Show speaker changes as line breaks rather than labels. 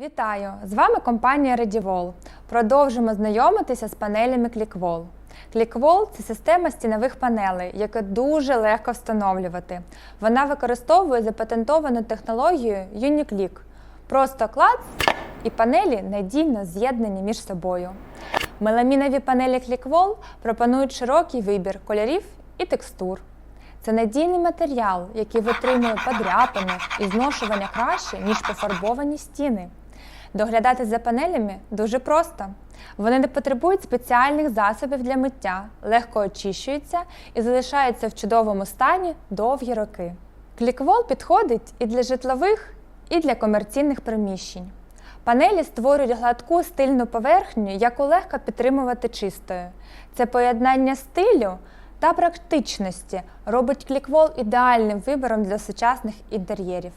Вітаю! З вами компанія Redivol. Продовжимо знайомитися з панелями ClickWall. ClickWall – це система стінових панелей, яку дуже легко встановлювати. Вона використовує запатентовану технологію UniClick. Просто клац і панелі надійно з'єднані між собою. Меламінові панелі ClickWall пропонують широкий вибір кольорів і текстур. Це надійний матеріал, який витримує подряпини і зношування краще, ніж пофарбовані стіни. Доглядати за панелями дуже просто. Вони не потребують спеціальних засобів для миття, легко очищуються і залишаються в чудовому стані довгі роки. Кліквол підходить і для житлових, і для комерційних приміщень. Панелі створюють гладку стильну поверхню, яку легко підтримувати чистою. Це поєднання стилю та практичності робить кліквол ідеальним вибором для сучасних інтер'єрів.